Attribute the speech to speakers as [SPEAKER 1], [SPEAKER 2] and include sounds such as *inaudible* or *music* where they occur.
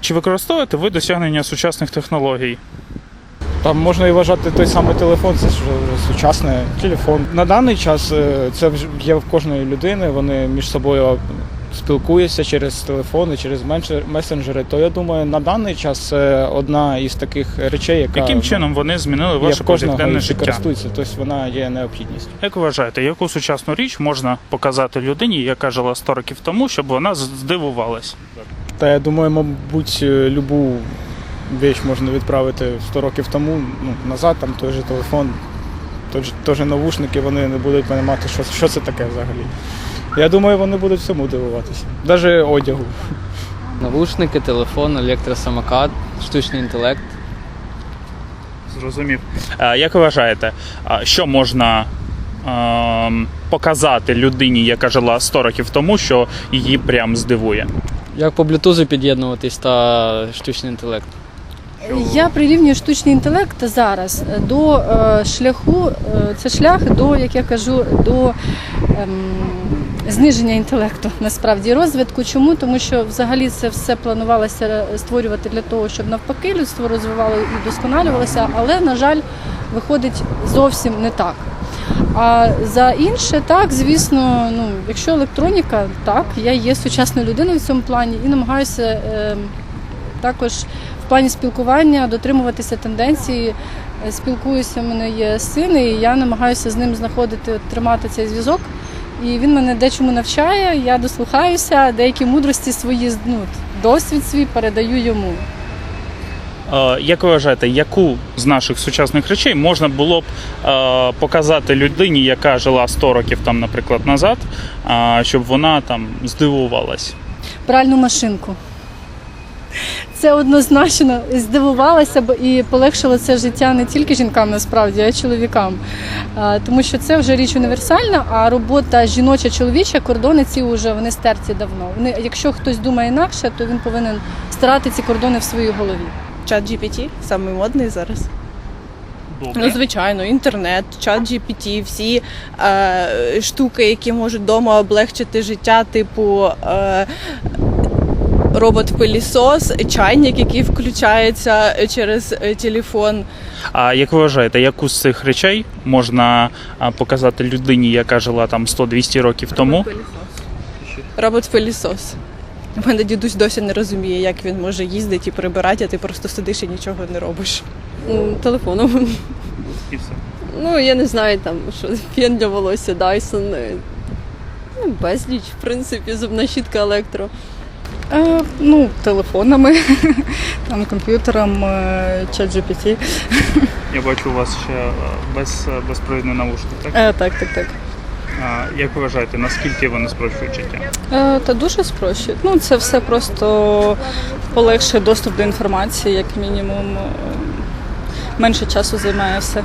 [SPEAKER 1] Чи використовуєте ви досягнення сучасних технологій?
[SPEAKER 2] Там можна і вважати той самий телефон, це ж сучасний телефон. На даний час е, це є в кожної людини, вони між собою спілкуються через телефони, через месенджери. То я думаю, на даний час це одна із таких речей, яка
[SPEAKER 1] Яким
[SPEAKER 2] ну,
[SPEAKER 1] чином вони змінили ваше повсякденне життя?
[SPEAKER 2] користується, тобто вона є необхідністю.
[SPEAKER 1] Як ви вважаєте, яку сучасну річ можна показати людині, яка жила 100 років тому, щоб вона здивувалась?
[SPEAKER 2] Та я думаю, мабуть, е, любу річ можна відправити 100 років тому ну, назад, там той же телефон, той же, той же навушники, вони не будуть розуміти, що, що це таке взагалі. Я думаю, вони будуть всьому дивуватися. Навіть одягу.
[SPEAKER 3] Навушники, телефон, електросамокат, штучний інтелект.
[SPEAKER 1] Зрозумів. Е, Як ви вважаєте, що можна ем, показати людині, яка жила 100 років тому, що її прям здивує?
[SPEAKER 3] Як по блютузу під'єднуватись та штучний інтелект.
[SPEAKER 4] Я прирівнюю штучний інтелект зараз до е, шляху, е, це шлях до, як я кажу, до ем, зниження інтелекту насправді розвитку. Чому? Тому що взагалі це все планувалося створювати для того, щоб навпаки людство розвивало і вдосконалювалося, але, на жаль, виходить зовсім не так. А за інше, так, звісно, ну, якщо електроніка, так, я є сучасною людиною в цьому плані і намагаюся ем, також в плані спілкування дотримуватися тенденції. Е, Спілкуюся, в мене є син, і я намагаюся з ним знаходити, тримати цей зв'язок. І він мене дечому навчає, я дослухаюся, деякі мудрості свої, ну, досвід свій передаю йому.
[SPEAKER 1] Як ви вважаєте, яку з наших сучасних речей можна було б е, показати людині, яка жила 100 років там, наприклад, назад, е, щоб вона там здивувалась?
[SPEAKER 4] пральну машинку. Це однозначно здивувалася б і полегшило це життя не тільки жінкам, насправді, а й чоловікам. Тому що це вже річ універсальна, а робота жіноча, чоловіча, кордони ці вже вони стерті давно. Вони, якщо хтось думає інакше, то він повинен старати ці кордони в своїй голові.
[SPEAKER 5] Чат GPT самий модний зараз. Ну, звичайно, інтернет, чат GPT, всі е, штуки, які можуть вдома облегчити життя, типу е, робот-пилісос, чайник, який включається через е, телефон.
[SPEAKER 1] А як ви вважаєте, яку з цих речей можна показати людині, яка жила там 100-200 років тому?
[SPEAKER 5] Робот-пилісос. У мене дідусь досі не розуміє, як він може їздити і прибирати, а ти просто сидиш і нічого не робиш.
[SPEAKER 6] Ну, телефоном.
[SPEAKER 1] І все.
[SPEAKER 6] Ну, я не знаю, там, що фен для волосся, Dyson. е, Ну, безліч, в принципі, зубна щітка електро.
[SPEAKER 4] Е, ну, телефонами, *laughs* там, комп'ютером, е, чат GPT.
[SPEAKER 1] Я бачу у вас ще е, без, безпровідний навушник, так?
[SPEAKER 4] Е, так, так, так.
[SPEAKER 1] А, як ви вважаєте, наскільки вони спрощують життя?
[SPEAKER 4] Е, Та дуже спрощує. Ну, це все просто полегшує доступ до інформації, як мінімум. Е, Менше часу займає все.